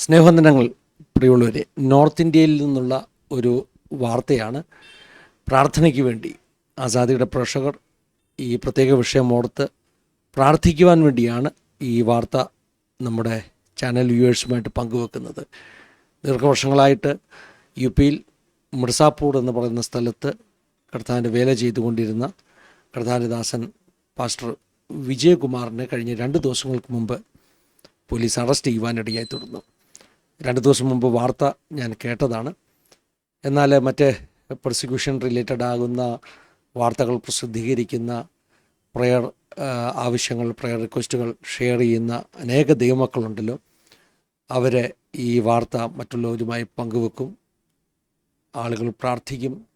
സ്നേഹവന്ദനങ്ങൾ പ്രിയമുള്ളവരെ നോർത്ത് ഇന്ത്യയിൽ നിന്നുള്ള ഒരു വാർത്തയാണ്. പ്രാർത്ഥനയ്ക്ക് വേണ്ടി ആസാദിയുടെ പ്രേക്ഷകർ ഈ പ്രത്യേക വിഷയം ഓർത്ത് പ്രാർത്ഥിക്കുവാൻ വേണ്ടിയാണ് ഈ വാർത്ത നമ്മുടെ ചാനൽ വ്യൂവേഴ്സുമായിട്ട് പങ്കുവെക്കുന്നത്. ദീർഘവർഷങ്ങളായിട്ട് യു പിയിൽ മിർസാപൂർ എന്ന് പറയുന്ന സ്ഥലത്ത് കർത്താവിന്റെ വേല ചെയ്തുകൊണ്ടിരുന്ന കർത്താരദാസൻ പാസ്റ്റർ വിജയകുമാറിനെ കഴിഞ്ഞ രണ്ട് ദിവസങ്ങൾക്ക് മുമ്പ് പോലീസ് അറസ്റ്റ് ചെയ്യുവാനിടയായി തുടർന്നു. രണ്ട് ദിവസം മുമ്പ് വാർത്ത ഞാൻ കേട്ടതാണ്. എന്നാൽ മറ്റേ പ്രോസിക്യൂഷൻ റിലേറ്റഡ് ആകുന്ന വാർത്തകൾ പ്രസിദ്ധീകരിക്കുന്ന പ്രയർ ആവശ്യങ്ങൾ പ്രയർ റിക്വസ്റ്റുകൾ ഷെയർ ചെയ്യുന്ന അനേക ദൈവമക്കളുണ്ടല്ലോ. അവരെ ഈ വാർത്ത മറ്റുള്ളവരുമായി പങ്കുവെക്കും ആളുകൾ പ്രാർത്ഥിക്കും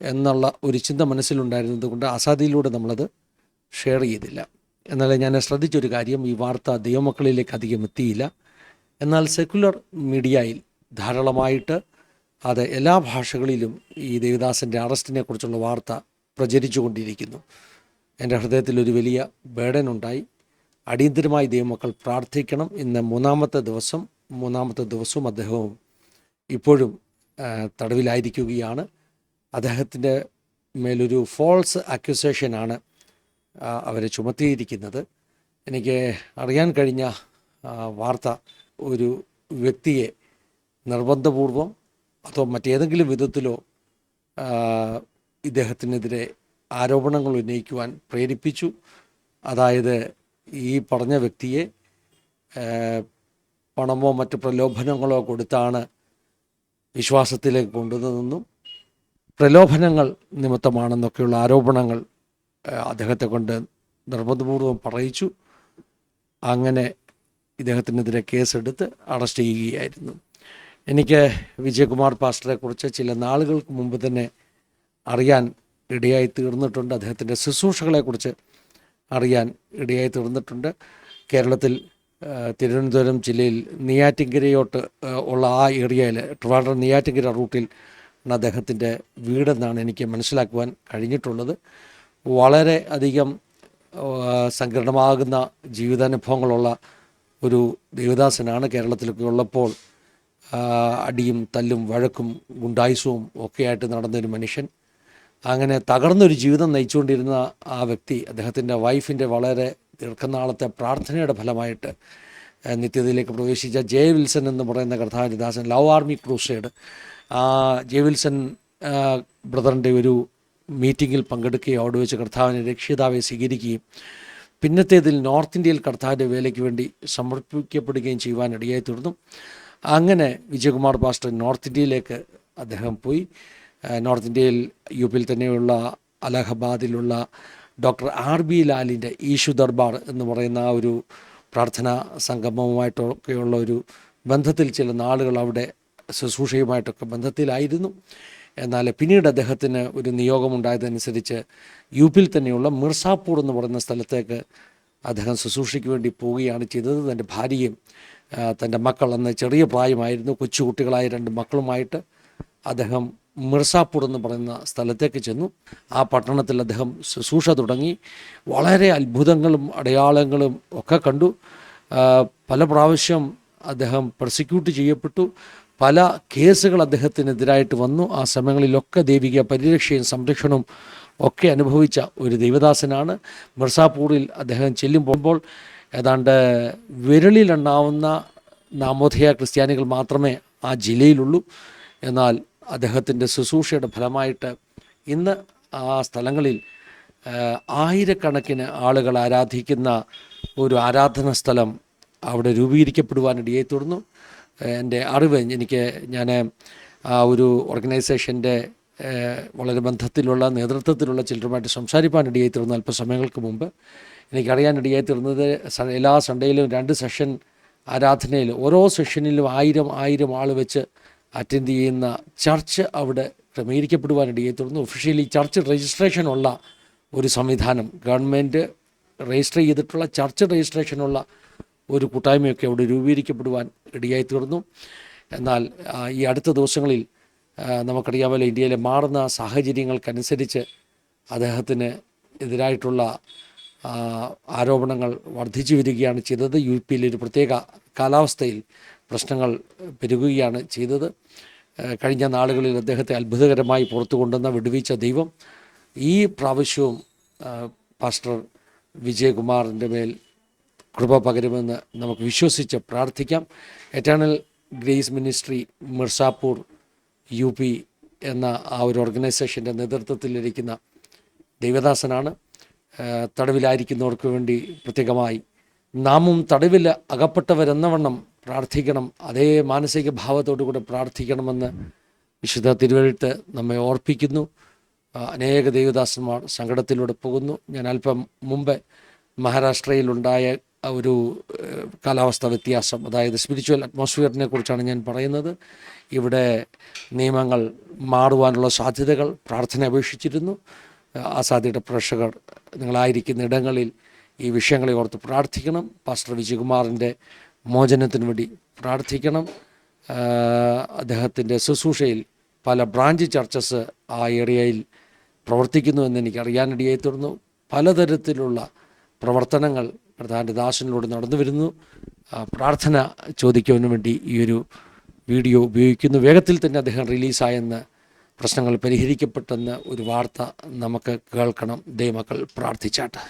എന്നുള്ള ഒരു ചിന്ത മനസ്സിലുണ്ടായിരുന്നത് കൊണ്ട് അസാദിയിലൂടെ നമ്മളത് ഷെയർ ചെയ്തില്ല. എന്നാൽ ഞാൻ ശ്രദ്ധിച്ചൊരു കാര്യം ഈ വാർത്ത ദൈവമക്കളിലേക്ക് അധികം എത്തിയില്ല. എന്നാൽ സെക്കുലർ മീഡിയയിൽ ധാരാളമായിട്ട് അത് എല്ലാ ഭാഷകളിലും ഈ ദേവദാസന്റെ അറസ്റ്റിനെ കുറിച്ചുള്ള വാർത്ത പ്രചരിച്ചുകൊണ്ടിരിക്കുന്നു. എന്റെ ഹൃദയത്തിൽ ഒരു വലിയ ബേഡൻ ഉണ്ടായി. അടിയന്തരമായി ദൈവമക്കൾ പ്രാർത്ഥിക്കണം ഇന്ന് മൂന്നാമത്തെ ദിവസം മൂന്നാമത്തെ ദിവസവും അദ്ദേഹവും ഇപ്പോഴും തടവിലായിരിക്കുകയാണ്. അദ്ദേഹത്തിന്റെ മേലൊരു ഫോൾസ് അക്യൂസേഷനാണ് അവരെ ചുമത്തിയിരിക്കുന്നത്. എനിക്ക് അറിയാൻ കഴിഞ്ഞ വാർത്ത ഒരു വ്യക്തിയെ നിർബന്ധപൂർവം അതോ മറ്റേതെങ്കിലും വിധത്തിലോ ഇദ്ദേഹത്തിനെതിരെ ആരോപണങ്ങൾ ഉന്നയിക്കുവാൻ പ്രേരിപ്പിച്ചു. അതായത് ഈ പറഞ്ഞ വ്യക്തിയെ പണമോ മറ്റ് പ്രലോഭനങ്ങളോ കൊടുത്താണ് വിശ്വാസത്തിലേക്ക് കൊണ്ടുവന്നതെന്നും പ്രലോഭനങ്ങൾ നിമിത്തമാണെന്നൊക്കെയുള്ള ആരോപണങ്ങൾ അദ്ദേഹത്തെ കൊണ്ട് നിർബന്ധപൂർവം പറയിച്ചു. അങ്ങനെ ഇദ്ദേഹത്തിനെതിരെ കേസെടുത്ത് അറസ്റ്റ് ചെയ്യുകയായിരുന്നു. എനിക്ക് വിജയകുമാർ പാസ്റ്ററെ കുറിച്ച് ചില നാളുകൾക്ക് മുമ്പ് തന്നെ അറിയാൻ ഇടയായി തീർന്നിട്ടുണ്ട്. അദ്ദേഹത്തിന്റെ ശുശ്രൂഷകളെക്കുറിച്ച് അറിയാൻ ഇടയായി തീർന്നിട്ടുണ്ട്. കേരളത്തിൽ തിരുവനന്തപുരം ജില്ലയിൽ നെയ്യാറ്റിങ്കരയോട്ട് ഉള്ള ആ ഏരിയയിൽ ട്രിവാൻഡ്രം നെയ്യാറ്റിങ്കര റൂട്ടിൽ അദ്ദേഹത്തിന്റെ വീടെന്നാണ് എനിക്ക് മനസ്സിലാക്കുവാൻ കഴിഞ്ഞിട്ടുള്ളത്. വളരെ അധികം സങ്കീർണമാകുന്ന ജീവിതാനുഭവങ്ങളുള്ള ഒരു ദേവദാസനാണ് കേരളത്തിലൊക്കെ ഉള്ളപ്പോൾ അടിയും തല്ലും വഴക്കും ഗുണ്ടായുസവും ഒക്കെയായിട്ട് നടന്നൊരു മനുഷ്യൻ. അങ്ങനെ തകർന്നൊരു ജീവിതം നയിച്ചുകൊണ്ടിരുന്ന ആ വ്യക്തി അദ്ദേഹത്തിന്റെ വൈഫിന്റെ വളരെ ദീർഘനാളത്തെ പ്രാർത്ഥനയുടെ ഫലമായിട്ട് നിത്യതയിലേക്ക് പ്രവേശിച്ച ജെ വിൽസൺ എന്ന് പറയുന്ന കർത്താവിദാസൻ ലവ് ആർമി ക്രൂസൈഡ്. ആ ജെ വിൽസൺ ബ്രദറിന്റെ ഒരു മീറ്റിങ്ങിൽ പങ്കെടുക്കുകയും അവിടെ വെച്ച് കർത്താവിനെ രക്ഷിതാവെ സ്വീകരിക്കുകയും പിന്നത്തേതിൽ നോർത്ത് ഇന്ത്യയിൽ കർത്താവിന്റെ വേലയ്ക്ക് വേണ്ടി സമർപ്പിക്കപ്പെടുകയും ചെയ്യുവാനിടയായി തീർന്നു. അങ്ങനെ വിജയകുമാർ പാസ്റ്റർ നോർത്ത് ഇന്ത്യയിലേക്ക് അദ്ദേഹം പോയി. നോർത്ത് ഇന്ത്യയിൽ യു പിയിൽ തന്നെയുള്ള അലഹബാദിലുള്ള ഡോക്ടർ ആർ ബി ലാലിന്റെ ഈശു ദർബാർ എന്ന് പറയുന്ന ആ ഒരു പ്രാർത്ഥനാ സംഗമവുമായിട്ടൊക്കെയുള്ള ഒരു ബന്ധത്തിൽ ചില നാളുകൾ അവിടെ ശുശ്രൂഷയുമായിട്ടൊക്കെ ബന്ധത്തിലായിരുന്നു. എന്നാൽ പിന്നീട് അദ്ദേഹത്തിന് ഒരു നിയോഗമുണ്ടായതനുസരിച്ച് യു പിയിൽ തന്നെയുള്ള മിർസാപൂർ എന്ന് പറയുന്ന സ്ഥലത്തേക്ക് അദ്ദേഹം ശുശ്രൂഷയ്ക്ക് വേണ്ടി പോവുകയാണ് ചെയ്തത്. തന്റെ ഭാര്യയും തന്റെ മക്കൾ അന്ന് ചെറിയ പ്രായമായിരുന്നു. കൊച്ചുകുട്ടികളായ രണ്ട് മക്കളുമായിട്ട് അദ്ദേഹം മിർസാപൂർ എന്ന് പറയുന്ന സ്ഥലത്തേക്ക് ചെന്നു. ആ പട്ടണത്തിൽ അദ്ദേഹം ശുശ്രൂഷ തുടങ്ങി. വളരെ അത്ഭുതങ്ങളും അടയാളങ്ങളും ഒക്കെ കണ്ടു. പല പ്രാവശ്യം അദ്ദേഹം പ്രോസിക്യൂട്ട് ചെയ്യപ്പെട്ടു. പല കേസുകൾ അദ്ദേഹത്തിനെതിരായിട്ട് വന്നു. ആ സമയങ്ങളിലൊക്കെ ദൈവിക പരിരക്ഷയും സംരക്ഷണവും ഒക്കെ അനുഭവിച്ച ഒരു ദൈവദാസനാണ്. മിർസാപൂറിൽ അദ്ദേഹം ചെല്ലുമ്പോൾ ഏതാണ്ട് വിരളിലെണ്ണാവുന്ന നാമോധേയ ക്രിസ്ത്യാനികൾ മാത്രമേ ആ ജില്ലയിലുള്ളൂ. എന്നാൽ അദ്ദേഹത്തിന്റെ ശുശ്രൂഷയുടെ ഫലമായിട്ട് ഇന്ന് ആ സ്ഥലങ്ങളിൽ ആയിരക്കണക്കിന് ആളുകൾ ആരാധിക്കുന്ന ഒരു ആരാധന സ്ഥലം അവിടെ രൂപീകരിക്കപ്പെടുവാനിടയായി തീർന്നു എന്റെ അറിവ് എനിക്ക് ഞാൻ ആ ഒരു ഓർഗനൈസേഷന്റെ വളരെ ബന്ധത്തിലുള്ള നേതൃത്വത്തിലുള്ള ചിലരുമായിട്ട് സംസാരിപ്പാനിടയായി തീർന്നു അല്പസമയങ്ങൾക്ക് മുമ്പ് എനിക്കറിയാനിടയായി തീർന്നത് എല്ലാ സൺഡേയിലും രണ്ട് സെഷൻ ആരാധനയിൽ ഓരോ സെഷനിലും ആയിരം ആയിരം ആൾ വെച്ച് അറ്റൻഡ് ചെയ്യുന്ന ചർച്ച് അവിടെ ക്രമീകരിക്കപ്പെടുവാനിടയായി തീർന്നു. ഒഫീഷ്യലി ചർച്ച് രജിസ്ട്രേഷനുള്ള ഒരു സംവിധാനം ഗവൺമെന്റ് രജിസ്റ്റർ ചെയ്തിട്ടുള്ള ചർച്ച് രജിസ്ട്രേഷനുള്ള ഒരു കൂട്ടായ്മയൊക്കെ അവിടെ രൂപീകരിക്കപ്പെടുവാൻ ഇടയായി തീർന്നു എന്നാൽ ഈ അടുത്ത ദിവസങ്ങളിൽ നമുക്കറിയാമല്ലോ ഇന്ത്യയിലെ മാറുന്ന സാഹചര്യങ്ങൾക്കനുസരിച്ച് അദ്ദേഹത്തിന് എതിരായിട്ടുള്ള ആരോപണങ്ങൾ വർദ്ധിച്ചു വരികയാണ് ചെയ്തത്. യു പിയിലെ ഒരു പ്രത്യേക കാലാവസ്ഥയിൽ പ്രശ്നങ്ങൾ പെരുകുകയാണ് ചെയ്തത്. കഴിഞ്ഞ നാളുകളിൽ അദ്ദേഹത്തെ അത്ഭുതകരമായി പുറത്തു കൊണ്ടുവന്ന വിടുവിച്ച ദൈവം ഈ പ്രാവശ്യവും പാസ്റ്റർ വിജയകുമാറിന്റെ മേൽ കൃപ പകരുമെന്ന് നമുക്ക് വിശ്വസിച്ച് പ്രാർത്ഥിക്കാം. Eternal grace ministry Mirzapur U P എന്ന ആ ഒരു ഓർഗനൈസേഷന്റെ നേതൃത്വത്തിലിരിക്കുന്ന ദൈവദാസനാണ്. തടവിലായിരിക്കുന്നവർക്ക് വേണ്ടി പ്രത്യേകമായി നാമും തടവിൽ അകപ്പെട്ടവരെന്നവണ്ണം പ്രാർത്ഥിക്കണം. അതേ മാനസിക ഭാവത്തോടു കൂടെ പ്രാർത്ഥിക്കണമെന്ന് വിശുദ്ധ തിരുവഴുത്ത് നമ്മെ ഓർപ്പിക്കുന്നു. അനേക ദേവദാസന്മാർ സങ്കടത്തിലൂടെ പോകുന്നു. ഞാൻ അല്പം മുമ്പ് മഹാരാഷ്ട്രയിലുണ്ടായ ഒരു കാലാവസ്ഥ വ്യത്യാസം അതായത് സ്പിരിച്വൽ അറ്റ്മോസ്ഫിയറിനെ കുറിച്ചാണ് ഞാൻ പറയുന്നത്. ഇവിടെ നിയമങ്ങൾ മാറുവാനുള്ള സാധ്യതകൾ പ്രാർത്ഥന അപേക്ഷിച്ചിരുന്നു. ആസാദിയുടെ പ്രേക്ഷകർ നിങ്ങളായിരിക്കുന്ന ഇടങ്ങളിൽ ഈ വിഷയങ്ങളെ ഓർത്ത് പ്രാർത്ഥിക്കണം. പാസ്റ്റർ വിജയകുമാറിന്റെ മോചനത്തിന് വേണ്ടി പ്രാർത്ഥിക്കണം. അദ്ദേഹത്തിന്റെ ശുശ്രൂഷയിൽ പല ബ്രാഞ്ച് ചർച്ചസ് ആ ഏരിയയിൽ പ്രവർത്തിക്കുന്നു എന്ന് എനിക്ക് അറിയാനിടയായി തീർന്നു. പലതരത്തിലുള്ള പ്രവർത്തനങ്ങൾ പ്രധാന ദാസനിലൂടെ നടന്നു വരുന്നു. പ്രാർത്ഥന ചോദിക്കുവാൻ വേണ്ടി ഈ ഒരു വീഡിയോ ഉപയോഗിക്കുന്നു. വേഗത്തിൽ തന്നെ അദ്ദേഹം റിലീസായെന്ന് പ്രശ്നങ്ങൾ പരിഹരിക്കപ്പെട്ടെന്ന് ഒരു വാർത്ത നമുക്ക് കേൾക്കണം. ദൈവമക്കൾ പ്രാർത്ഥിച്ചാട്ട്.